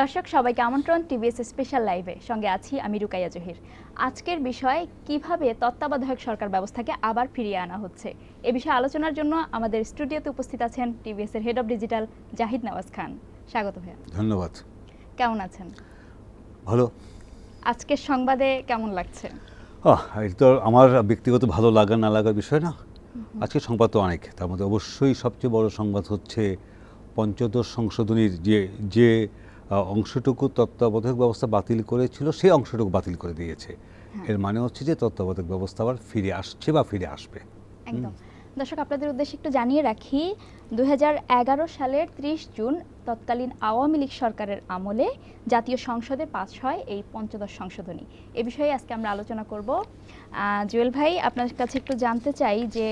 দর্শক সবাইকে আমন্ত্রণ টিভিএস স্পেশাল লাইভে। সঙ্গে আছি আমি রুকাইয়া জহির। আজকের বিষয় কীভাবে তত্ত্বাবধায়ক সরকার ব্যবস্থাকে আবার ফিরিয়ে আনা হচ্ছে? এ বিষয়ে আলোচনার জন্য আমাদের স্টুডিওতে উপস্থিত আছেন টিভিএস এর head of digital Zahid Nawaz Khan. স্বাগত ভাইয়া। ধন্যবাদ। কেমন আছেন? ভালো। আজকের সংবাদে কেমন লাগছে? এটা তো আমার ব্যক্তিগত ভালো লাগা না লাগার বিষয় না। আজকে সংবাদ তো অনেক। তার মধ্যে অবশ্যই সবচেয়ে বড় সংবাদ হচ্ছে পঞ্চদশ সংশোধনীর যে যে অংশটুকু তত্ত্বাবধায়ক ব্যবস্থা বাতিল করেছিল সেই অংশটুকু বাতিল করে দিয়েছে। এর মানে হচ্ছে যে তত্ত্বাবধায়ক ব্যবস্থা আবার ফিরে আসছে বা ফিরে আসবে। একদম। দর্শক আপনাদের উদ্দেশ্যে একটু জানিয়ে রাখি দু হাজার এগারো সালের ত্রিশ জুন তৎকালীন আওয়ামী লীগ সরকারের আমলে জাতীয় সংসদে পাস হয় এই পঞ্চদশ সংশোধনী। এ বিষয়ে আজকে আমরা আলোচনা করব। জুয়েল ভাই আপনার কাছে একটু জানতে চাই যে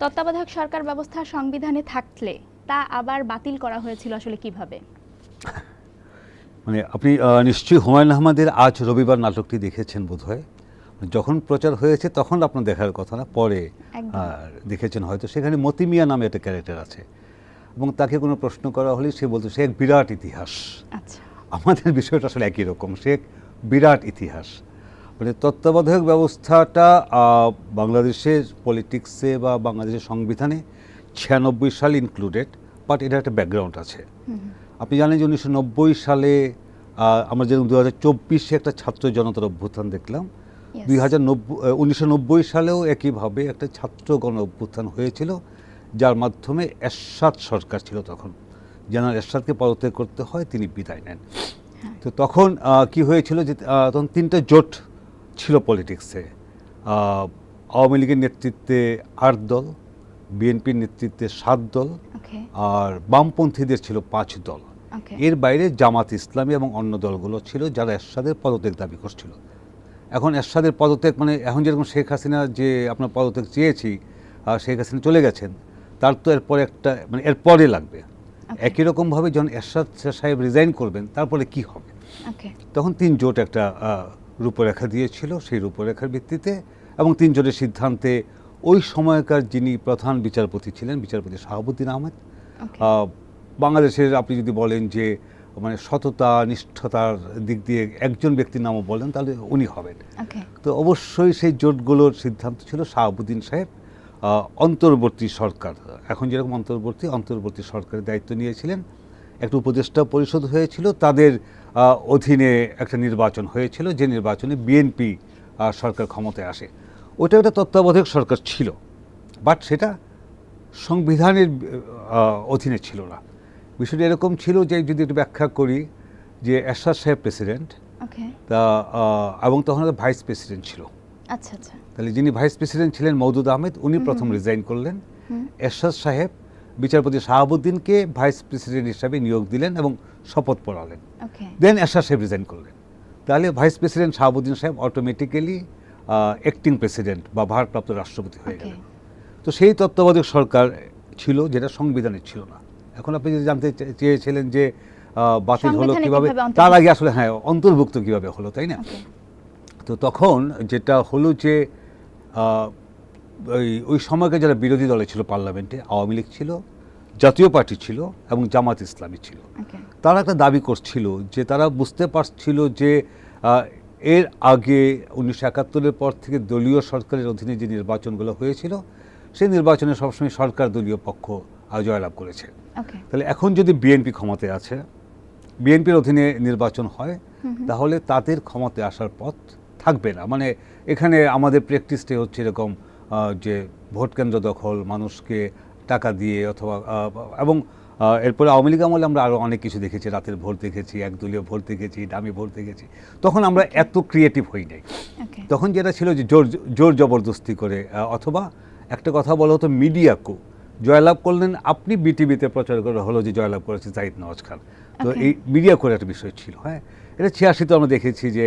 তত্ত্বাবধায়ক সরকার ব্যবস্থা সংবিধানে থাকলে তা আবার বাতিল করা হয়েছিল আসলে কীভাবে? মানে আপনি নিশ্চয়ই হুমায়ুন আহমদের আজ রবিবার নাটকটি দেখেছেন বোধহয়। যখন প্রচার হয়েছে তখন আপনার দেখার কথা না পরে দেখেছেন হয়তো। সেখানে মতি মিয়া নামে একটা ক্যারেক্টার আছে। এবং তাকে কোনো প্রশ্ন করা হলে সে বলতো সে এক বিরাট ইতিহাস। আচ্ছা। আমাদের বিষয়টা আসলে একই রকম সে এক বিরাট ইতিহাস। মানে তত্ত্বাবধায়ক ব্যবস্থাটা বাংলাদেশের পলিটিক্সে বা বাংলাদেশের সংবিধানে ছিয়ানব্বই সাল ইনক্লুডেড বাট এটা একটা ব্যাকগ্রাউন্ড আছে। আপনি জানেন যে উনিশশো নব্বই সালে আমরা যেরকম দু হাজার চব্বিশে একটা ছাত্র জনতার অভ্যুত্থান দেখলাম দুই হাজার নব্বই উনিশশো নব্বই সালেও একইভাবে একটা ছাত্র গণ অভ্যুত্থান হয়েছিল যার মাধ্যমে এরশাদ সরকার ছিল তখন। জেনারেল এরশাদকে পদত্যাগ করতে হয় তিনি বিদায় নেন। তো তখন কি হয়েছিল যে তখন তিনটা জোট ছিল পলিটিক্সে। আওয়ামী লীগের নেতৃত্বে আট দল বিএনপির নেতৃত্বে সাত দল আর বামপন্থীদের ছিল পাঁচ দল। এর বাইরে জামাত ইসলামী এবং অন্য দলগুলো ছিল যারা এরশাদের পদত্যাগ দাবি করছিল। এখন এরশাদের পদত্যাগ মানে এখন যেরকম শেখ হাসিনা যে আপনার পদত্যাগ চেয়েছি আর শেখ হাসিনা চলে গেছেন তার তো এরপরে একটা মানে এরপরে লাগবে। একই রকমভাবে যখন এরশাদ সাহেব রিজাইন করবেন তারপরে কি হবে? তখন তিন জোট একটা রূপরেখা দিয়েছিল সেই রূপরেখার ভিত্তিতে এবং তিন জোটের সিদ্ধান্তে ওই সময়কার যিনি প্রধান বিচারপতি ছিলেন বিচারপতি শাহাবুদ্দিন আহমেদ আহ, বাংলাদেশের আপনি যদি বলেন যে মানে সততা নিষ্ঠতার দিক দিয়ে একজন ব্যক্তির নামও বলেন তাহলে উনি হবেন। তো অবশ্যই সেই জোটগুলোর সিদ্ধান্ত ছিল শাহাবুদ্দিন সাহেব অন্তর্বর্তী সরকার। এখন যেরকম অন্তর্বর্তী অন্তর্বর্তী সরকারের দায়িত্ব নিয়েছিলেন। একটা উপদেষ্টা পরিষদ হয়েছিল তাদের অধীনে একটা নির্বাচন হয়েছিল যে নির্বাচনে বিএনপি সরকার ক্ষমতায় আসে। ওটা একটা তত্ত্বাবধায়ক সরকার ছিল বাট সেটা সংবিধানের অধীনে ছিল না। বিষয়টা এরকম ছিল যে যদি একটু ব্যাখ্যা করি যে এরশাদ সাহেব প্রেসিডেন্ট তা এবং তখন ভাইস প্রেসিডেন্ট ছিল। আচ্ছা আচ্ছা। তাহলে যিনি ভাইস প্রেসিডেন্ট ছিলেন মওদুদ আহমেদ উনি প্রথম রিজাইন করলেন। এরশাদ সাহেব বিচারপতি শাহাবুদ্দিনকে ভাইস প্রেসিডেন্ট হিসাবে নিয়োগ দিলেন এবং শপথ পড়ালেন। দেন এরশাদ সাহেব রিজাইন করলেন। তাহলে ভাইস প্রেসিডেন্ট শাহাবুদ্দিন সাহেব অটোমেটিক্যালি অ্যাক্টিং প্রেসিডেন্ট বা ভারপ্রাপ্ত রাষ্ট্রপতি হয়ে গেলেন। তো সেই তত্ত্বাবধায়ক সরকার ছিল যেটা সংবিধানে ছিল না। এখন আপনি যদি জানতে চেয়েছিলেন যে বাতিল হলো কীভাবে তার আগে আসলে হ্যাঁ অন্তর্ভুক্ত কীভাবে হলো তাই না? তো তখন যেটা হলো যে ওই ওই সময়কার যারা বিরোধী দলে ছিল পার্লামেন্টে আওয়ামী লীগ ছিল জাতীয় পার্টি ছিল এবং জামাত ইসলামী ছিল। তারা একটা দাবি করছিল যে তারা বুঝতে পারছিল যে এর আগে উনিশশো একাত্তরের পর থেকে দলীয় সরকারের অধীনে যে নির্বাচনগুলো হয়েছিল সেই নির্বাচনে সবসময় সরকার দলীয় পক্ষ জয়লাভ করেছে। তাহলে এখন যদি বিএনপি ক্ষমতায় আছে বিএনপির অধীনে নির্বাচন হয় তাহলে তাদের ক্ষমতায় আসার পথ থাকবে না। মানে এখানে আমাদের প্র্যাকটিসটাই হচ্ছে এরকম যে ভোট কেন্দ্র দখল মানুষকে টাকা দিয়ে অথবা এবং এরপরে আওয়ামী লীগ আমলে আমরা আরও অনেক কিছু দেখেছি রাতের ভোট দেখেছি একদলীয় ভোট দেখেছি দামি ভোট দেখেছি। তখন আমরা এত ক্রিয়েটিভ হই নাই। তখন যেটা ছিল যে জোর জোর জবরদস্তি করে অথবা একটা কথা বলা হতো মিডিয়া কু জয়লাভ করলেন। আপনি বিটিভিতে প্রচার করা হলো যে জয়লাভ করেছে জাহিদ নওয়াজ খান। তো এই মিডিয়া করে একটা বিষয় ছিল হ্যাঁ? এটা ছিয়াশিতে আমরা দেখেছি যে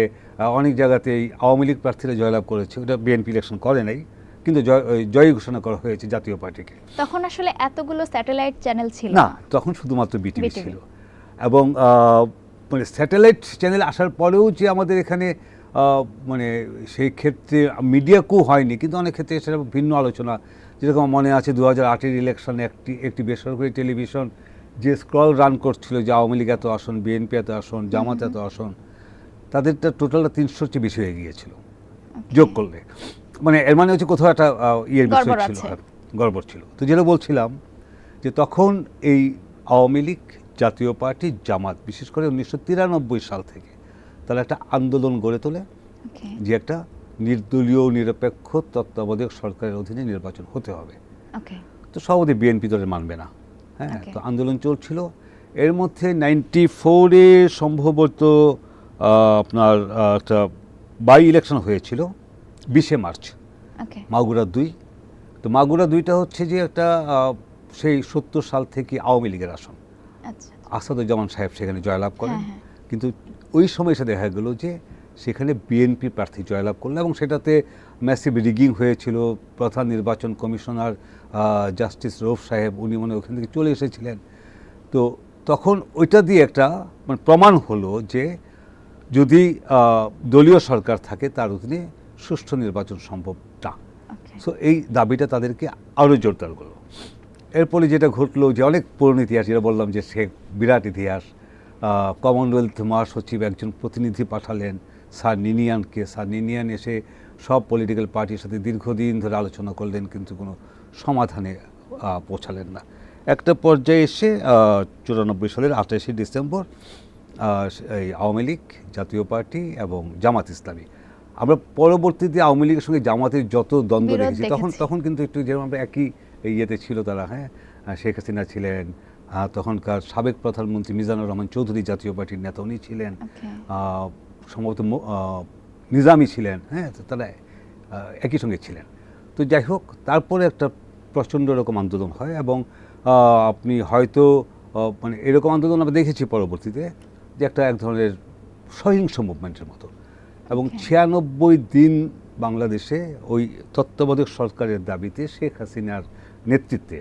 অনেক জায়গাতেই আওয়ামী লীগ প্রার্থীরা জয়লাভ করেছে। ওটা বিএনপি ইলেকশন করে নাই কিন্তু জয় জয়ী ঘোষণা করা হয়েছে জাতীয় পার্টিকে। তখন আসলে এতগুলো স্যাটেলাইট চ্যানেল ছিল। না তখন শুধুমাত্র বিটিভি ছিল। এবং মানে স্যাটেলাইট চ্যানেল আসার পরেও যে আমাদের এখানে মানে সেই ক্ষেত্রে মিডিয়া কু হয়নি কিন্তু অনেক ক্ষেত্রে সেটা ভিন্ন আলোচনা। যেরকম মনে আছে দু হাজার আটের ইলেকশনে একটি একটি বেসরকারি টেলিভিশন যে স্ক্রল রান করছিল যে আওয়ামী লীগ এত আসন বিএনপি এত আসন জামাত এত আসন তাদেরটা টোটালটা তিনশোর চেয়ে বেশি হয়ে গিয়েছিল। যোগ করলে। মানে এর মানে হচ্ছে কোথাও একটা ইয়ের বিষয় ছিল। আর, গড়বড় ছিল। তো যেটা বলছিলাম যে তখন এই আওয়ামী লীগ জাতীয় পার্টি জামাত বিশেষ করে উনিশশো তিরানব্বই সাল থেকে তারা একটা আন্দোলন গড়ে তোলে যে একটা নির্দলীয় নিরপেক্ষ তত্ত্বাবধায়ক সরকারের অধীনে নির্বাচন হতে হবে। তো সভাপতি বিএনপি দলের মানবে না। হ্যাঁ তো আন্দোলন চলছিল। এর মধ্যে নাইনটি ফোরে সম্ভবত আপনার একটা বাই ইলেকশন হয়েছিল বিশে মার্চ। মাগুরা দুই। তো মাগুরা দুইটা হচ্ছে যে একটা সেই সত্তর সাল থেকে আওয়ামী লীগের আসন। আচ্ছা। আসাদুজ্জামান সাহেব সেখানে জয়লাভ করেন। হ্যাঁ, হ্যাঁ। কিন্তু ওই সময় এসে দেখা গেল যে সেখানে বিএনপি প্রার্থী জয়লাভ করল এবং সেটাতে ম্যাসিভ রিগিং হয়েছিল। প্রধান নির্বাচন কমিশনার জাস্টিস রৌফ সাহেব উনি মনে ওখান থেকে চলে এসেছিলেন। তো তখন ওইটা দিয়ে একটা মানে প্রমাণ হলো যে যদি দলীয় সরকার থাকে তার অধীনে সুষ্ঠু নির্বাচন সম্ভব না। সো এই দাবিটা তাদেরকে আরও জোরদার করল। এরপরে যেটা ঘটলো যে অনেক পুরনো ইতিহাস যেটা বললাম যে সে বিরাট ইতিহাস কমনওয়েলথ মহাসচিব একজন প্রতিনিধি পাঠালেন স্যার নিনিয়ানকে। স্যার নিনিয়ান এসে সব পলিটিক্যাল পার্টির সাথে দীর্ঘদিন ধরে আলোচনা করলেন কিন্তু কোনো সমাধানে পৌঁছালেন না। একটা পর্যায়ে এসে চুরানব্বই সালের আঠাশে ডিসেম্বর এই আওয়ামী লীগ জাতীয় পার্টি এবং জামাত ইসলামী। আমরা পরবর্তীতে আওয়ামী লীগের সঙ্গে জামাতের যত দ্বন্দ্ব দেখেছি তখন তখন কিন্তু একটু যেরকম আমরা একই ইয়েতে ছিল তারা হ্যাঁ? শেখ হাসিনা ছিলেন তখনকার সাবেক প্রধানমন্ত্রী মিজানুর রহমান চৌধুরী জাতীয় পার্টির নেতা উনি ছিলেন। সম্ভবত নিজামী ছিলেন হ্যাঁ তারা একই সঙ্গে ছিলেন। তো যাই হোক তারপরে একটা প্রচণ্ড রকম আন্দোলন হয় এবং আপনি হয়তো মানে এরকম আন্দোলন আমরা দেখেছি পরবর্তীতে যে একটা এক ধরনের সহিংস মুভমেন্টের মতো। এবং ছিয়ানব্বই দিন বাংলাদেশে ওই তত্ত্বাবধায়ক সরকারের দাবিতে শেখ হাসিনার নেতৃত্বে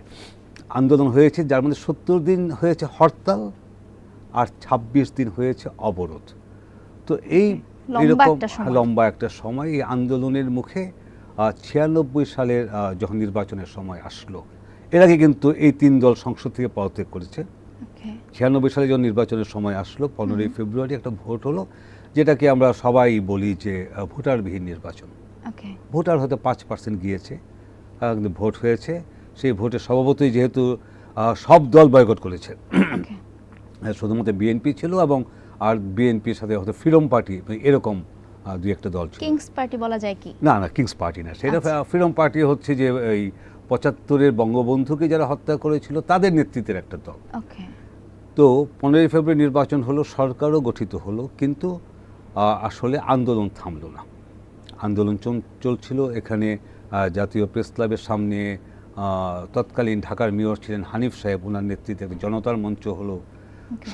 আন্দোলন হয়েছে যার মধ্যে সত্তর দিন হয়েছে হরতাল আর ২৬ দিন হয়েছে অবরোধ। তো এই লম্বা এরকম লম্বা একটা সময়। এই আন্দোলনের মুখে ছিয়ানব্বই সালের যখন নির্বাচনের সময় আসলো এর আগে কিন্তু এই তিন দল সংসদ থেকে পদত্যাগ করেছে। ছিয়ানব্বই সালে যখন নির্বাচনের সময় আসলো পনেরোই ফেব্রুয়ারি একটা ভোট হলো যেটাকে আমরা সবাই বলি যে ভোটারবিহীন নির্বাচন। ভোটার হয়তো পাঁচ পার্সেন্ট গিয়েছে কিন্তু ভোট হয়েছে। সেই ভোটে স্বভাবতই যেহেতু সব দল বয়কট করেছে। শুধুমাত্র বিএনপি ছিল এবং আর বিএনপির সাথে হয়তো ফ্রিডম পার্টি এরকম আহ, দুই একটা দল ছিল। কিংস পার্টি বলা যায় কি? না না কিংস পার্টি না। সেটা আচ্ছা। ফ্রিডম পার্টি হচ্ছে যে এই পঁচাত্তরের বঙ্গবন্ধুকে যারা হত্যা করেছিল তাদের নেতৃত্বের একটা দল। তো পনেরোই ফেব্রুয়ারি নির্বাচন হলো সরকারও গঠিত হলো কিন্তু আসলে আন্দোলন থামলো না। আন্দোলন চল- চলছিল এখানে জাতীয় প্রেস ক্লাবের সামনে তৎকালীন ঢাকার মেয়র ছিলেন হানিফ সাহেব। ওনার নেতৃত্বে জনতার মঞ্চ হলো।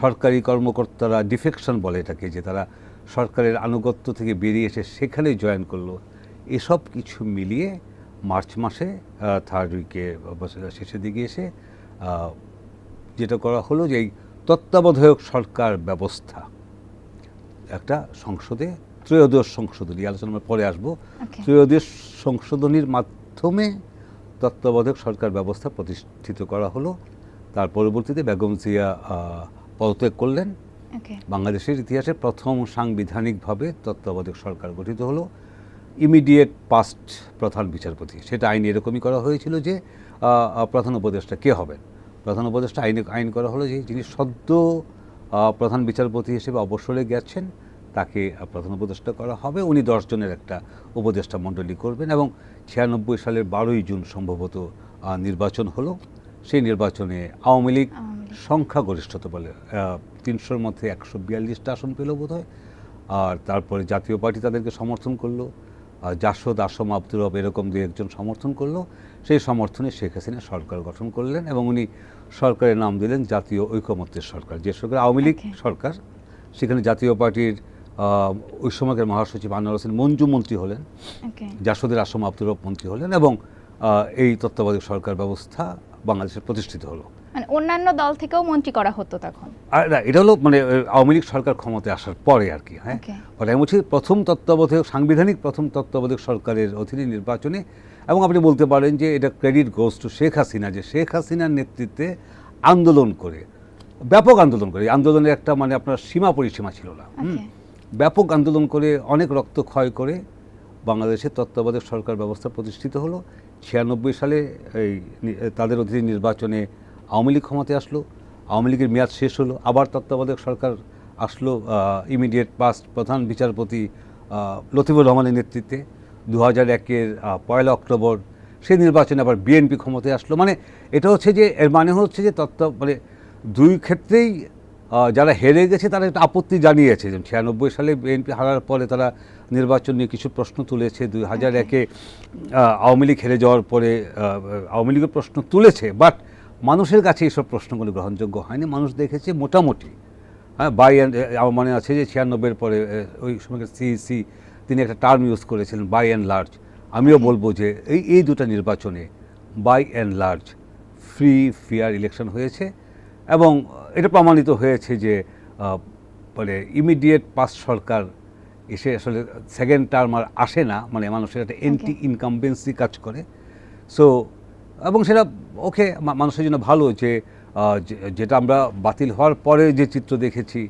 সরকারি কর্মকর্তারা ডিফেকশন বলে এটাকে যে তারা সরকারের আনুগত্য থেকে বেরিয়ে এসে সেখানে জয়েন করল। এসব কিছু মিলিয়ে মার্চ মাসে থার্ড উইকে শেষের দিকে এসে যেটা করা হলো যে এই তত্ত্বাবধায়ক সরকার ব্যবস্থা একটা সংসদে ত্রয়োদশ সংশোধনী আলোচনা পরে আসব. ত্রয়োদশ সংশোধনীর মাধ্যমে তত্ত্বাবধায়ক সরকার ব্যবস্থা প্রতিষ্ঠিত করা হলো। তার পরবর্তীতে বেগম জিয়া পদত্যাগ করলেন। বাংলাদেশের ইতিহাসে প্রথম সাংবিধানিকভাবে তত্ত্বাবধায়ক সরকার গঠিত হলো। ইমিডিয়েট পাস্ট প্রধান বিচারপতি। সেটা আইন এরকমই করা হয়েছিল যে প্রধান উপদেষ্টা কে হবেন? প্রধান উপদেষ্টা আইনে আইন করা হলো যে যিনি সদ্য প্রধান বিচারপতি হিসেবে অবসরে গেছেন। তাকে প্রধান উপদেষ্টা করা হবে। উনি দশ জনের একটা উপদেষ্টা মণ্ডলী করবেন এবং ছিয়ানব্বই সালের বারোই জুন সম্ভবত নির্বাচন হলো। সেই নির্বাচনে আওয়ামী লীগ। সংখ্যাগরিষ্ঠতা বলে তিনশোর মধ্যে একশো বিয়াল্লিশটা আসন পেল বোধ হয় আর তারপরে জাতীয় পার্টি তাদেরকে সমর্থন করল। আর জাসদ আসম আব্দুর রব এরকম দু একজন সমর্থন করল। সেই সমর্থনে শেখ হাসিনা সরকার গঠন করলেন এবং উনি সরকারের নাম দিলেন জাতীয় ঐকমত্যের সরকার। যে সরকার আওয়ামী লীগ সরকার সেখানে জাতীয় পার্টির ওই সময়কার মহাসচিব আনোয়ার হোসেন মঞ্জু মন্ত্রী হলেন জাসদের আসম আব্দুর মন্ত্রী হলেন এবং এই তত্ত্বাবধায়ক সরকার ব্যবস্থা বাংলাদেশে প্রতিষ্ঠিত হলো। মানে অন্যান্য দল থেকেও মন্ত্রী করা হতো তখন? না এটা হলো মানে আওয়ামী লীগ সরকার ক্ষমতায় আসার পরে আর কি হ্যাঁ? আমি বলছি প্রথম তত্ত্বাবধায়ক সাংবিধানিক প্রথম তত্ত্বাবধায়ক সরকারের অধীনে নির্বাচনে এবং আপনি বলতে পারেন যে এটা credit goes to Sheikh Hasina যে শেখ হাসিনার নেতৃত্বে আন্দোলন করে ব্যাপক আন্দোলন করে। আন্দোলনের একটা মানে আপনার সীমা পরিসীমা ছিল না ব্যাপক আন্দোলন করে, অনেক রক্ত ক্ষয় করে বাংলাদেশের তত্ত্বাবধায়ক সরকার ব্যবস্থা প্রতিষ্ঠিত হলো। ছিয়ানব্বই সালে এই তাদের অধীনে নির্বাচনে আওয়ামী লীগ ক্ষমতায় আসলো। আওয়ামী লীগের মেয়াদ শেষ হলো। আবার তত্ত্বাবধায়ক সরকার আসলো ইমিডিয়েট পাস্ট প্রধান বিচারপতি লতিফুর রহমানের নেতৃত্বে। দু হাজার একের পয়লা অক্টোবর সেই নির্বাচনে আবার বিএনপি ক্ষমতায় আসলো। মানে এটা হচ্ছে যে, এর মানে হচ্ছে যে তত্ত্ব মানে দুই ক্ষেত্রেই যারা হেরে গেছে তারা একটা আপত্তি জানিয়েছে যেমন ছিয়ানব্বই সালে বিএনপি হারার পরে তারা নির্বাচন নিয়ে কিছু প্রশ্ন তুলেছে। দুই হাজার একে আওয়ামী লীগ হেরে যাওয়ার পরে আওয়ামী লীগের প্রশ্ন তুলেছে বাট মানুষের কাছে এইসব প্রশ্নগুলো গ্রহণযোগ্য হয়নি। মানুষ দেখেছে মোটামুটি হ্যাঁ বাই অ্যান্ড আমার মনে আছে যে ছিয়ানব্বইয়ের পরে ওই সময় সিইসি তিনি একটা টার্ম ইউজ করেছিলেন বাই অ্যান্ড লার্জ আমিও বলব যে এই এই দুটো নির্বাচনে by and large free fair election হয়েছে। এবং এটা প্রমাণিত হয়েছে যে মানে ইমিডিয়েট পাস সরকার এসে আসলে সেকেন্ড টার্ম আর আসে না মানে মানুষের একটা এন্টি ইনকামবেন্সি কাজ করে। সো এবং সেটা ওকে মানুষের জন্য ভালো যে যেটা আমরা বাতিল হওয়ার পরে যে চিত্র দেখেছি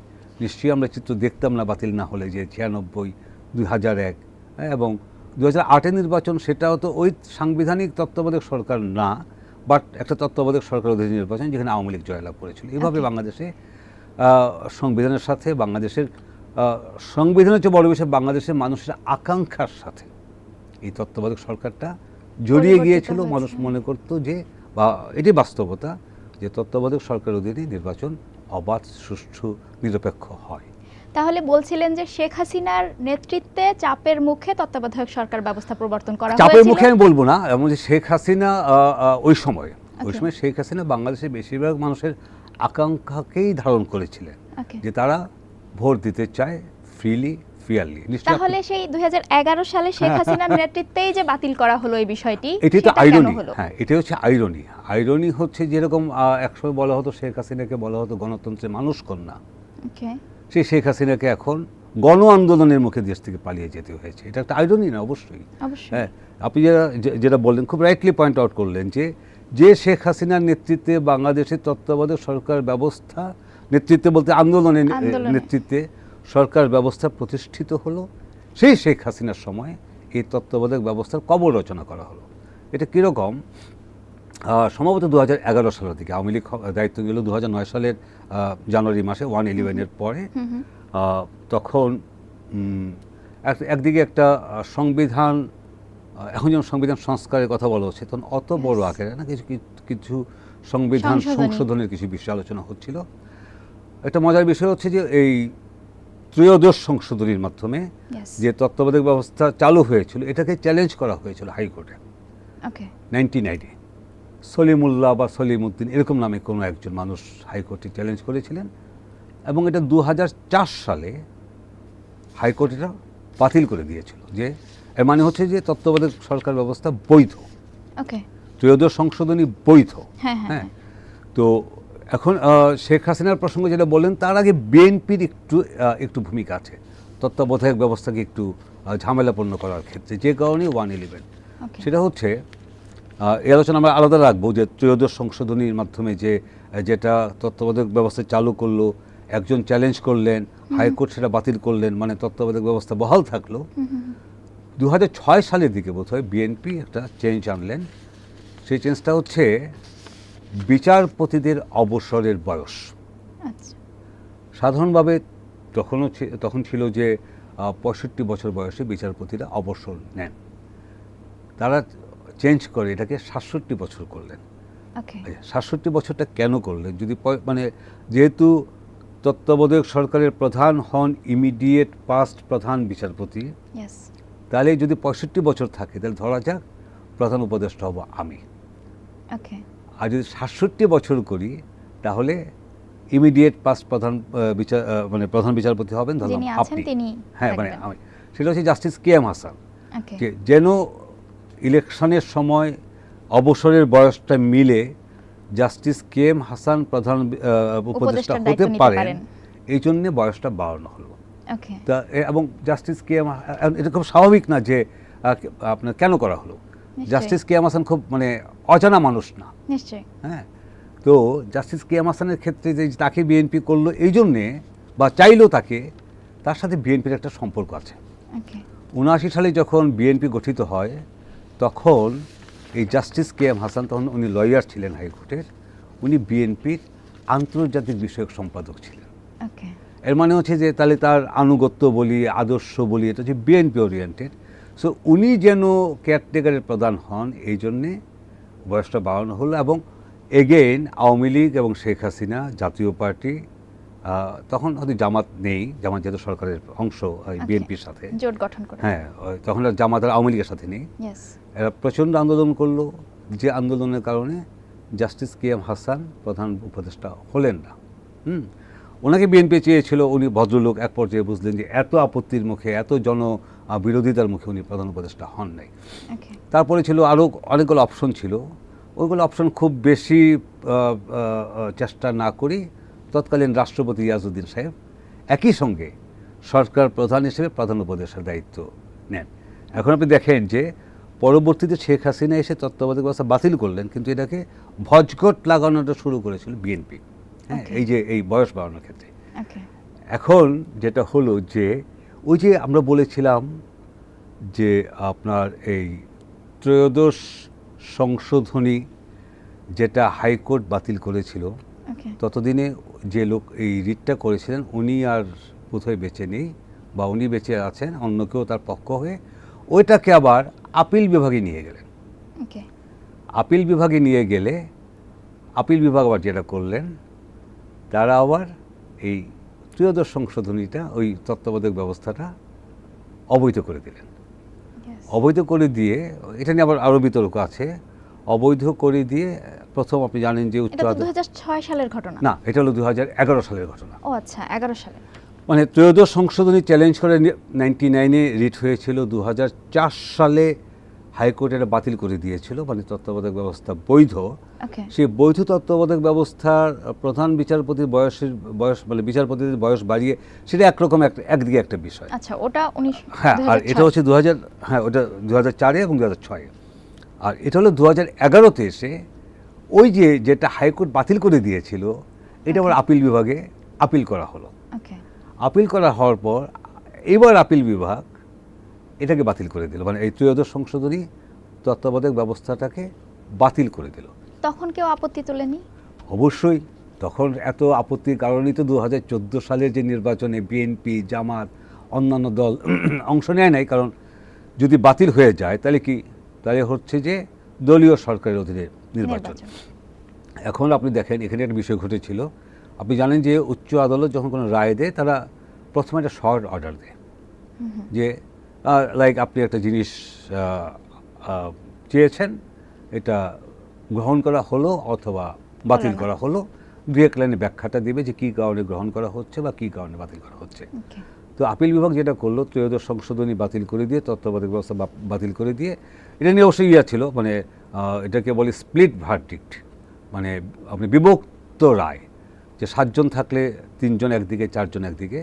নিশ্চয়ই আমরা চিত্র দেখতাম না বাতিল না হলে যে ছিয়ানব্বই দুই হাজার এক হ্যাঁ, এবং দু হাজার আটের নির্বাচন সেটাও তো ওই সাংবিধানিক তত্ত্বাবধায়ক সরকার না। বাট একটা তত্ত্বাবধায়ক সরকার অধীনে নির্বাচন যেখানে আওয়ামী লীগ জয়লাভ করেছিল। এভাবে বাংলাদেশে সংবিধানের সাথে বাংলাদেশের সংবিধানের চেয়ে বড় বিষয় বাংলাদেশের মানুষের আকাঙ্ক্ষার সাথে। এই তত্ত্বাবধায়ক সরকারটা জড়িয়ে গিয়েছিল মানুষ মনে করতো যে বা এটি বাস্তবতা যে তত্ত্বাবধায়ক সরকার অধীনে নির্বাচন অবাধ সুষ্ঠু নিরপেক্ষ হয়। তাহলে বলছিলেন যে শেখ হাসিনার নেতৃত্বে চাপের মুখে তত্ত্বাবধায়ক সরকার ব্যবস্থা প্রবর্তন করা চাপের মুখে আমি বলব না এমন যে শেখ হাসিনা ওই সময় ওই সময় শেখ হাসিনা বাংলাদেশের বেশিরভাগ মানুষের আকাঙ্ক্ষাকেই ধারণ করেছিলেন যে তারা ভোট দিতে চায় ফ্রিলি ফিয়ারলি তাহলে সেই দুই হাজার এগারো সালে শেখ হাসিনার নেতৃত্বেই যে বাতিল করা হলো এই বিষয়টি এটি তো আইরনি হ্যাঁ এটা হচ্ছে আইরনি আইরনি হচ্ছে যেরকম একসময় বলা হতো শেখ হাসিনাকে বলা হতো গণতন্ত্রের মানুষ কন্যা। ওকে। সেই শেখ হাসিনাকে এখন গণ আন্দোলনের মুখে দেশ থেকে পালিয়ে যেতে হয়েছে। এটা একটা আইরনি না অবশ্যই। হ্যাঁ আপনি যেটা যে- যেটা বললেন খুব রাইটলি পয়েন্ট আউট করলেন যে যে শেখ হাসিনার নেতৃত্বে বাংলাদেশের তত্ত্বাবধায়ক সরকার ব্যবস্থা নেতৃত্বে বলতে আন্দোলনের। নেতৃত্বে সরকার ব্যবস্থা প্রতিষ্ঠিত হলো সেই শেখ হাসিনার সময় এই তত্ত্বাবধায়ক ব্যবস্থার কবর রচনা করা হলো। এটা কীরকম? সম্ভবত দু হাজার এগারো সালের দিকে আওয়ামী লীগ দায়িত্ব নিল। দু হাজার নয় সালের জানুয়ারি মাসে ওয়ান ইলেভেনের পরে। তখন এক- একদিকে একটা সংবিধান এখন যেমন সংবিধান সংস্কারের কথা বলা হচ্ছে তখন অত বড়. আকারে না কিছু কিছু- সংবিধান সংশোধনের কিছু বিষয় আলোচনা হচ্ছিল। একটা মজার বিষয় হচ্ছে যে এই ত্রয়োদশ সংশোধনীর মাধ্যমে যে তত্ত্বাবধায়ক ব্যবস্থা চালু হয়েছিল এটাকে চ্যালেঞ্জ করা হয়েছিল হাইকোর্টে। Okay ninety. নাইনে সলিমুল্লাহ বা সলিমুদ্দিন এরকম নামে কোনো একজন মানুষ হাইকোর্টে চ্যালেঞ্জ করেছিলেন। এবং এটা দু হাজার চার সালে হাইকোর্ট এটা বাতিল করে দিয়েছিল যে এর মানে হচ্ছে যে তত্ত্বাবধায়ক সরকার ব্যবস্থা বৈধ। ওকে ত্রয়োদশ সংশোধনী বৈধ। হ্যাঁ হ্যাঁ হ্যাঁ। তো এখন শেখ হাসিনার প্রসঙ্গে যেটা বললেন তার আগে বিএনপির একটু একটু ভূমিকা আছে। তত্ত্বাবধায়ক ব্যবস্থাকে একটু ঝামেলাপূর্ণ করার ক্ষেত্রে যে কারণে ওয়ান ইলেভেন। সেটা হচ্ছে এই আলোচনা আমরা আলাদা রাখব যে ত্রয়োদশ সংশোধনীর মাধ্যমে যে যেটা তত্ত্বাবধায়ক ব্যবস্থা চালু করল একজন চ্যালেঞ্জ করলেন হাইকোর্ট সেটা বাতিল করলেন মানে তত্ত্বাবধায়ক ব্যবস্থা বহাল থাকল। দু ছয় সালের দিকে বোধহয় বিএনপি একটা চেঞ্জ আনলেন। সেই চেঞ্জটা হচ্ছে বিচারপতিদের অবসরের বয়স। আচ্ছা। সাধারণভাবে তখনও তখন ছিল যে পঁয়ষট্টি বছর বয়সে বিচারপতিরা অবসর নেন। তারা চেঞ্জ করে এটাকে সাতষট্টি বছর করলেন। সাতষট্টি বছরটা কেন করলেন? যদি মানে যেহেতু তত্ত্বাবধায়ক সরকারের প্রধান হন ইমিডিয়েট পাস্ট প্রধান বিচারপতি তাহলে যদি পঁয়ষট্টি বছর থাকে তাহলে ধরা যাক প্রধান উপদেষ্টা হব আমি। আর যদি সাতষট্টি বছর করি তাহলে ইমিডিয়েট পাস্ট প্রধান বিচার মানে প্রধান বিচারপতি হবেন ধরলাম যিনি আপনি। হ্যাঁ মানে আমি। সেটা হচ্ছে জাস্টিস কে এম হাসান। যেন ইলেকশনের সময় অবসরের বয়সটা মিলে জাস্টিস কে এম হাসান প্রধান উপদেষ্টা হতে পারেন। এই জন্যে বয়সটা বাড়ানো হলো। তা এবং জাস্টিস কে এম এটা খুব স্বাভাবিক না যে আপনার কেন করা হলো? জাস্টিস কে এম হাসান খুব মানে অজানা মানুষ না। হ্যাঁ তো জাস্টিস কে এম হাসানের ক্ষেত্রে যে তাকে বিএনপি করল এই জন্যে বা চাইলো তাকে তার সাথে বিএনপির একটা সম্পর্ক আছে। উনআশি সালে যখন বিএনপি গঠিত হয় তখন এই জাস্টিস কে এম হাসান তখন উনি লয়ার ছিলেন হাইকোর্টের উনি বিএনপির আন্তর্জাতিক বিষয়ক সম্পাদক ছিলেন। এর মানে হচ্ছে যে তাহলে তার আনুগত্য বলি আদর্শ বলি এটা হচ্ছে বিএনপি ওরিয়েন্টেড সো উনি যেন কেয়ারটেকারের প্রধান হন এই জন্যে বয়সটা বাড়ানো হলো এবং এগেইন আওয়ামী লীগ এবং শেখ হাসিনা জাতীয় পার্টি তখন হয়তো জামাত নেই জামাত যেহেতু সরকারের অংশ বিএনপির সাথে। জোট গঠন করে। হ্যাঁ তখন জামাত আর আওয়ামী লীগের সাথে নেই। এরা প্রচণ্ড আন্দোলন করল। যে আন্দোলনের কারণে জাস্টিস কে এম হাসান প্রধান উপদেষ্টা হলেন না। হুম? ওনাকে বিএনপি চেয়েছিল উনি ভদ্রলোক এক পর্যায়ে বুঝলেন যে এত আপত্তির মুখে এত জন বিরোধিতার মুখে উনি প্রধান উপদেষ্টা হন নাই। তারপরে ছিল আরও অনেকগুলো অপশন ছিল। ওইগুলো অপশন খুব বেশি চেষ্টা না করি। তৎকালীন রাষ্ট্রপতি ইয়াজউদ্দিন সাহেব একই সঙ্গে সরকার প্রধান হিসেবে প্রধান উপদেষ্টার দায়িত্ব নেন। এখন আপনি দেখেন যে পরবর্তীতে শেখ হাসিনা এসে তত্ত্বাবধায়ক ব্যবস্থা বাতিল করলেন কিন্তু এটাকে ভজঘট লাগানোটা শুরু করেছিল বিএনপি। হ্যাঁ এই যে এই বয়স বাড়ানোর ক্ষেত্রে। এখন যেটা হলো যে ওই যে আমরা বলেছিলাম যে আপনার এই ত্রয়োদশ সংশোধনী যেটা হাইকোর্ট বাতিল করেছিল ততদিনে যে লোক এই রিটটা করেছিলেন উনি আর বোধহয় বেঁচে নেই বা উনি বেঁচে আছেন অন্য কেউ তার পক্ষ হয়ে। ওইটাকে আবার আপিল বিভাগে নিয়ে গেলেন। আপিল বিভাগে নিয়ে গেলে আপিল বিভাগ আবার যেটা করলেন তারা আবার এই ত্রয়োদশ সংশোধনীটা ওই তত্ত্বাবধায়ক ব্যবস্থাটা অবৈধ করে দিলেন। অবৈধ করে দিয়ে এটা নিয়ে আবার আরও বিতর্ক আছে। অবৈধ করে দিয়ে প্রথম আপনি জানেন যে উচ্চ এটা তো আদালত- 2006 সালের ঘটনা। না এটা হলো দু এগারো সালের ঘটনা। ও আচ্ছা 11 সালে। মানে ত্রয়োদশ সংশোধনী চ্যালেঞ্জ করে নাইনটি নাইনে রিট হয়েছিল দু হাজার চার সালে হাইকোর্ট এটা বাতিল করে দিয়েছিল মানে তত্ত্বাবধায়ক ব্যবস্থা বৈধ। সেই বৈধ তত্ত্বাবধায়ক ব্যবস্থার প্রধান বিচারপতির বয়সের বয়স মানে বিচারপতিদের বয়স বাড়িয়ে সেটা একরকম একটা একদিকে একটা বিষয়। আচ্ছা ওটা 19 হ্যাঁ আর এটা হচ্ছে দু হাজার হ্যাঁ ওটা দু হাজার চারে এবং দু হাজার ছয়ে। আর এটা হলো দু হাজার এগারোতে এসে ওই যে যেটা হাইকোর্ট বাতিল করে দিয়েছিল এটা আবার আপিল বিভাগে আপিল করা হলো। আপিল করা হওয়ার পর এবার আপিল বিভাগ এটাকে বাতিল করে দিল। মানে এই ত্রয়োদশ সংশোধনী তত্ত্বাবধায়ক ব্যবস্থাটাকে বাতিল করে দিল। তখন কেউ আপত্তি তোলেনি? অবশ্যই। তখন এত আপত্তির কারণেই তো দু হাজার চোদ্দ সালের যে নির্বাচনে বিএনপি জামাত অন্যান্য দল অংশ নেয় নাই কারণ যদি বাতিল হয়ে যায় তাহলে কি? তাহলে হচ্ছে যে দলীয় সরকারের অধীনে নির্বাচন। এখন আপনি দেখেন এখানে একটা বিষয় ঘটেছিল। আপনি জানেন যে উচ্চ আদালত যখন কোনো রায় দেয় তারা প্রথমে একটা শর্ট অর্ডার দেয়। যে লাইক আপনি একটা জিনিস চেয়েছেন এটা গ্রহণ করা হলো অথবা বাতিল করা হলো দু এক লাইনে ব্যাখ্যাটা দিবে যে কী কারণে গ্রহণ করা হচ্ছে বা কী কারণে বাতিল করা হচ্ছে। তো আপিল বিভাগ যেটা করল ত্রয়োদশ সংশোধনী বাতিল করে দিয়ে তত্ত্বাবধায়ক ব্যবস্থা বাতিল করে দিয়ে এটা নিয়ে অবশ্যই ইয়া ছিল মানে এটাকে বলে স্প্লিট ভার্ডিক্ট মানে আপনি বিভক্ত রায় যে সাতজন থাকলে তিনজন একদিকে চারজন একদিকে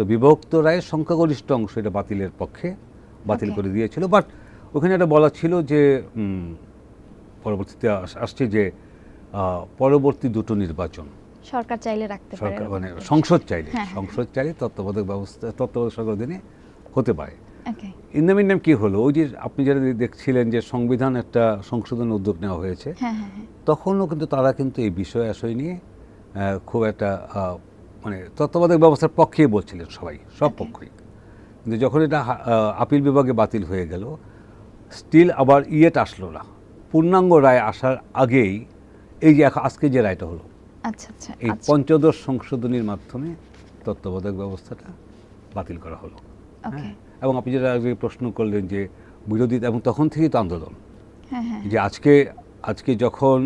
তো বিভক্ত রায়ের সংখ্যাগরিষ্ঠ অংশ এটা বাতিলের পক্ষে বাতিল করে দিয়েছিল। বাট ওখানে একটা বলা ছিল যে পরবর্তীতে আসছে যে পরবর্তী দুটো নির্বাচন। সরকার চাইলে রাখতে পারে। সরকার মানে সংসদ চাইলে হ্যাঁ। সংসদ চাইলে তত্ত্বাবধায়ক ব্যবস্থা তত্ত্বাবধায়ক সরকার অধীনে হতে পারে। ইন দ্য মিন কী হলো? ওই যে আপনি যেটা দেখছিলেন যে সংবিধান একটা সংশোধন উদ্যোগ নেওয়া হয়েছে হ্যাঁ হ্যাঁ তখনও কিন্তু তারা কিন্তু এই বিষয় আসয় নিয়ে খুব একটা মানে তত্ত্বাবধায়ক ব্যবস্থার পক্ষেই বলছিলেন সবাই সব পক্ষই। কিন্তু যখন এটা আপিল বিভাগে বাতিল হয়ে গেল স্টিল আবার ইয়েট আসলো না। পূর্ণাঙ্গ রায় আসার আগেই এই যে আজকে যে রায়টা হলো আচ্ছা আচ্ছা এই আচ্ছা। পঞ্চদশ সংশোধনীর মাধ্যমে তত্ত্বাবধায়ক ব্যবস্থাটা বাতিল করা হলো। হ্যাঁ? এবং আপনি যেটা আগে প্রশ্ন করলেন যে বিরোধিতা এবং তখন থেকেই তো আন্দোলন। হ্যাঁ হ্যাঁ যে আজকে আজকে যখন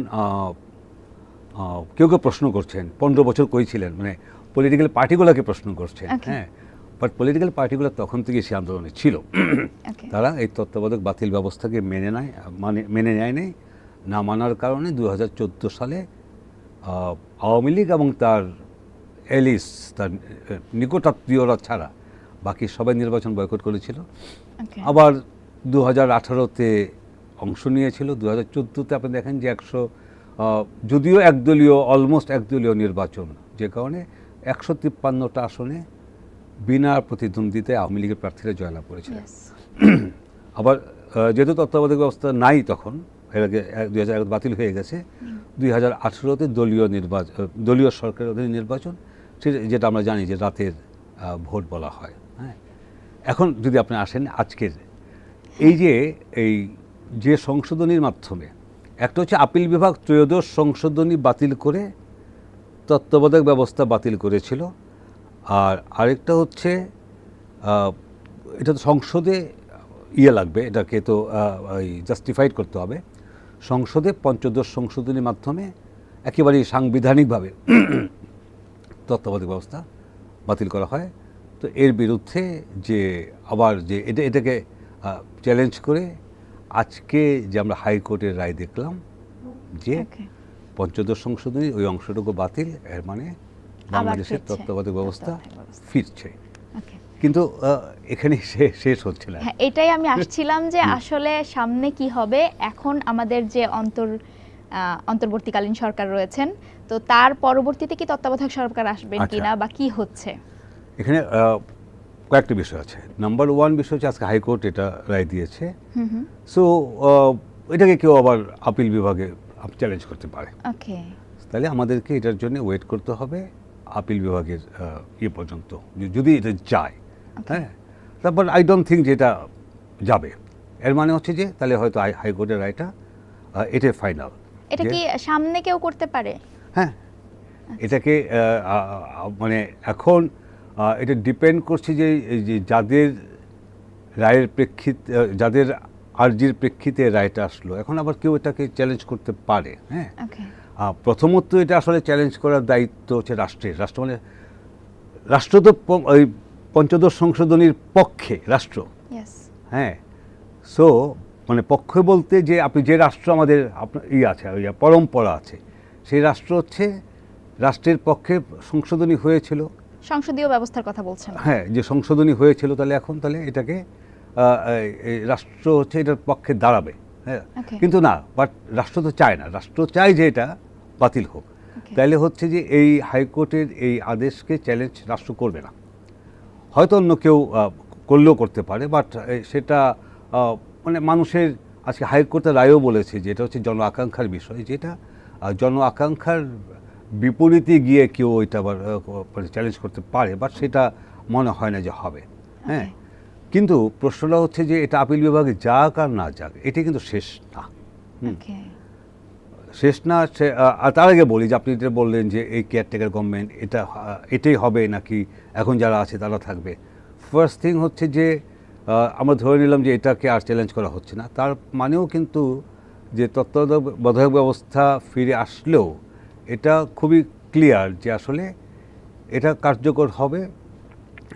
কেউ কেউ প্রশ্ন করছেন পনেরো বছর কইছিলেন মানে পলিটিক্যাল পার্টিগুলোকে প্রশ্ন করছেন Okay. হ্যাঁ। বাট পলিটিক্যাল পার্টিগুলো তখন থেকে সে আন্দোলনে ছিল। তারা এই তত্ত্বাবধায়ক বাতিল ব্যবস্থাকে মেনে নেয় মানে মেনে নেয়নি না মানার কারণে দু হাজার চোদ্দ সালে আওয়ামী লীগ এবং তার এলিস তার নিকটাত্মীয়রা ছাড়া বাকি সবাই নির্বাচন বয়কট করেছিল। আবার দু হাজার আঠারোতে অংশ নিয়েছিল দু হাজার চোদ্দোতে আপনি দেখেন যে একশো যদিও একদলীয় অলমোস্ট একদলীয় নির্বাচন যে কারণে একশো তিপ্পান্নটা আসনে বিনা প্রতিদ্বন্দ্বিতায় আওয়ামী লীগের প্রার্থীরা জয়লাভ করেছিলেন। আবার যেহেতু তত্ত্বাবধায়ক ব্যবস্থা নাই তখন এর আগে দুই হাজার এগারো বাতিল হয়ে গেছে দুই হাজার আঠেরোতে দলীয় নির্বাচন দলীয় সরকারের অধীনে নির্বাচন সেটা যেটা আমরা জানি যে রাতের ভোট বলা হয় হ্যাঁ? এখন যদি আপনি আসেন আজকের এই যে এই যে সংশোধনীর মাধ্যমে একটা হচ্ছে আপিল বিভাগ ত্রয়োদশ সংশোধনী বাতিল করে তত্ত্বাবধায়ক ব্যবস্থা বাতিল করেছিল। আর আরেকটা হচ্ছে এটা তো সংসদে ইয়ে লাগবে, এটাকে তো জাস্টিফাইড করতে হবে। সংসদে পঞ্চদশ সংশোধনীর মাধ্যমে একেবারেই সাংবিধানিকভাবে তত্ত্বাবধায়ক ব্যবস্থা বাতিল করা হয়। তো এর বিরুদ্ধে যে আবার যে এটা, এটাকে চ্যালেঞ্জ করে আজকে যে আমরা হাইকোর্টের রায় দেখলাম যে. পঞ্চদশ সংশোধনী ওই অংশটুকু বাতিল এর মানে বাংলাদেশের তত্ত্বাবধায়ক ব্যবস্থা ফিরছে। কিন্তু এখানে শেষ হচ্ছে না। হ্যাঁ এটাই আমি আসছিলাম যে আসলে সামনে কি হবে? এখন আমাদের যে অন্তর অন্তর্বর্তীকালীন সরকার রয়েছেন তো তার পরবর্তীতে কি তত্ত্বাবধায়ক সরকার আসবেন আচ্ছা। কিনা বা কি হচ্ছে? এখানে কয়েকটা বিষয় আছে। নাম্বার ওয়ান বিষয় হচ্ছে আজকে হাইকোর্ট এটা রায় দিয়েছে। সো এটাকে কেউ আবার আপিল বিভাগে চ্যালেঞ্জ করতে পারে। ওকে তাহলে আমাদেরকে এটার জন্য ওয়েট করতে হবে আপিল বিভাগের ইয়ে পর্যন্ত। যদি এটা যায় হ্যাঁ? তারপর আই ডোন্ট থিঙ্ক যে এটা যাবে। এর মানে হচ্ছে যে তাহলে হয়তো হাই- হাইকোর্টের রায়টা এটাই ফাইনাল এটা কি সামনে কেউ করতে পারে? হ্যাঁ। এটাকে আহ, আ- আ- মানে এখন এটা ডিপেন্ড করছে যে যাদের রায়ের প্রেক্ষিত যাদের আর্জির প্রেক্ষিতে রায়টা আসলো। এখন আবার কেউ এটাকে চ্যালেঞ্জ করতে পারে হ্যাঁ? প্রথমত এটা আসলে চ্যালেঞ্জ করার দায়িত্ব হচ্ছে রাষ্ট্রের। রাষ্ট্র মানে রাষ্ট্র তো ওই পঞ্চদশ সংশোধনীর পক্ষে রাষ্ট্র। হ্যাঁ? সো মানে পক্ষে বলতে যে আপনি যে রাষ্ট্র আমাদের আপনার ই আছে ওই পরম্পরা আছে সেই রাষ্ট্র হচ্ছে রাষ্ট্রের পক্ষে সংশোধনী হয়েছিল। সংসদীয় ব্যবস্থার কথা বলছেন। হ্যাঁ যে সংশোধনী হয়েছিল তাহলে এখন তাহলে এটাকে রাষ্ট্র হচ্ছে এটার পক্ষে দাঁড়াবে হ্যাঁ। কিন্তু না বাট রাষ্ট্র তো চায় না। রাষ্ট্র চায় যে এটা বাতিল হোক. তাইলে হচ্ছে যে এই হাইকোর্টের এই আদেশকে চ্যালেঞ্জ রাষ্ট্র করবে না। হয়তো অন্য কেউ করলেও করতে পারে বাট সেটা মানে মানুষের আজকে হাইকোর্টের রায়ও বলেছে যে এটা হচ্ছে জন আকাঙ্ক্ষার বিষয় যেটা জন আকাঙ্ক্ষার বিপরীতে গিয়ে কেউ ওইটা আবার চ্যালেঞ্জ করতে পারে বাট সেটা মনে হয় না যে হবে হ্যাঁ. কিন্তু প্রশ্নটা হচ্ছে যে এটা আপিল বিভাগে যাক আর না যাক এটা কিন্তু শেষ না। শেষ না সে- আর তার আগে বলি যে আপনি যেটা বললেন যে এই কেয়ারটেকার গভর্নমেন্ট এটা এটাই হবে নাকি এখন যারা আছে তারা থাকবে। ফার্স্ট থিং হচ্ছে যে আমরা ধরে নিলাম যে এটাকে আর চ্যালেঞ্জ করা হচ্ছে না। তার মানেও কিন্তু যে তত্ত্বাবধায়ক ব্যবস্থা ফিরে আসলেও এটা খুবই ক্লিয়ার যে আসলে এটা কার্যকর হবে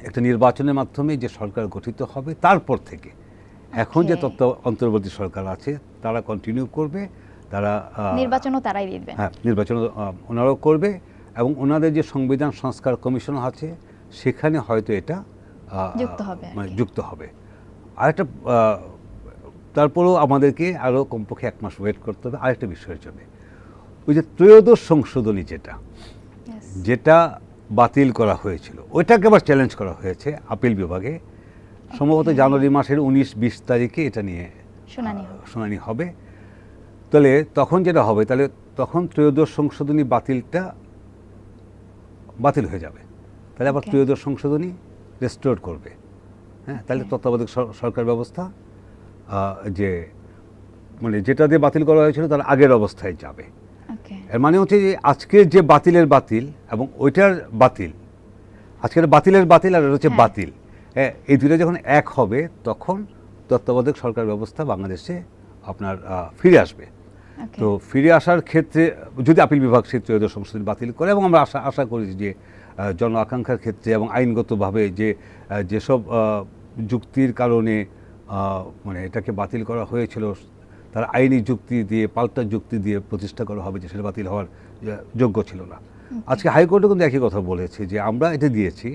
একটা নির্বাচনের মাধ্যমে যে সরকার গঠিত হবে তারপর থেকে। এখন যে. তত্ত্ব অন্তর্বর্তী সরকার আছে তারা কন্টিনিউ করবে তারা নির্বাচনও তারাই দিবেন হ্যাঁ নির্বাচন ওনারাও করবে এবং ওনাদের যে সংবিধান সংস্কার কমিশন আছে সেখানে হয়তো এটা যুক্ত হবে আর মানে। যুক্ত হবে। আরেকটা তারপরেও আমাদেরকে আরও কমপক্ষে এক মাস ওয়েট করতে হবে। আরেকটা বিষয়ের জন্য ওই যে ত্রয়োদশ সংশোধনী যেটা যেটা বাতিল করা হয়েছিল ওইটাকে আবার চ্যালেঞ্জ করা হয়েছে আপিল বিভাগে সম্ভবত জানুয়ারি মাসের উনিশ বিশ তারিখে এটা নিয়ে শুনানি হবে। তাহলে তখন যেটা হবে তাহলে তখন ত্রয়োদশ সংশোধনী বাতিলটা বাতিল হয়ে যাবে তাহলে আবার. ত্রয়োদশ সংশোধনী রেস্টোর করবে হ্যাঁ তাহলে. তত্ত্বাবধায়ক সরকার ব্যবস্থা যে মানে যেটা দিয়ে বাতিল করা হয়েছিল তার আগের অবস্থায় যাবে এর মানে হচ্ছে যে আজকের যে বাতিলের বাতিল এবং ওইটার বাতিল আজকের বাতিলের বাতিল আর হচ্ছে হ্যাঁ। বাতিল। হ্যাঁ, এই দুটো যখন এক হবে তখন তত্ত্বাবধায়ক সরকার ব্যবস্থা বাংলাদেশে আপনার ফিরে আসবে। তো ফিরে আসার ক্ষেত্রে যদি আপিল বিভাগ সে ত্রয়োদশ সংশোধনী বাতিল করে এবং আমরা আশা আশা করি যে জন আকাঙ্ক্ষার ক্ষেত্রে এবং আইনগতভাবে যে যেসব যুক্তির কারণে মানে এটাকে বাতিল করা হয়েছিল তার আইনি যুক্তি দিয়ে পাল্টা যুক্তি দিয়ে প্রতিষ্ঠা করা হবে যে সেটা বাতিল হওয়ার যোগ্য ছিল না। আজকে হাইকোর্টও কিন্তু একই কথা বলেছে যে আমরা এটা দিয়েছি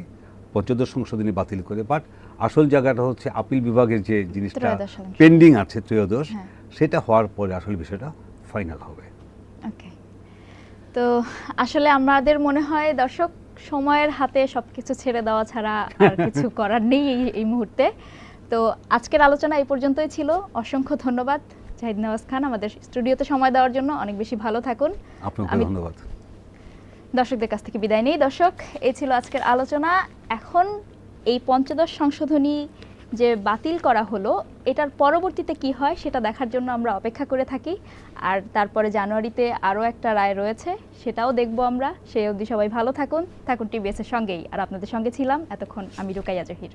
পঞ্চদশ সংশোধনী বাতিল করে বাট আসল জায়গাটা হচ্ছে আপিল বিভাগের যে জিনিসটা পেন্ডিং আছে ত্রয়োদশ হ্যাঁ। সেটা হওয়ার পরে আসলে বিষয়টা ফাইনাল হবে। ওকে। তো আসলে আমাদের মনে হয় দর্শক সময়ের হাতে সবকিছু ছেড়ে দেওয়া ছাড়া আর কিছু করার নেই এই মুহূর্তে। তো আজকের আলোচনা এই পর্যন্তই ছিল। অসংখ্য ধন্যবাদ। জাহিদ নওয়াজ খান আমাদের স্টুডিওতে সময় দেওয়ার জন্য অনেক বেশি ভালো থাকুন। আপনাকে ধন্যবাদ। দর্শকদের কাছ থেকে বিদায় নেই। দর্শক এই ছিল আজকের আলোচনা। এখন এই পঞ্চদশ সংশোধনী যে বাতিল করা হলো এটার পরবর্তীতে কি হয় সেটা দেখার জন্য আমরা অপেক্ষা করে থাকি। আর তারপরে জানুয়ারিতে আরও একটা রায় রয়েছে সেটাও দেখব আমরা। সেই অবধি সবাই ভালো থাকুন। থাকুন টিবিএস এর সঙ্গেই। আর আপনাদের সঙ্গে ছিলাম এতক্ষণ আমি রুকাইয়া জহির।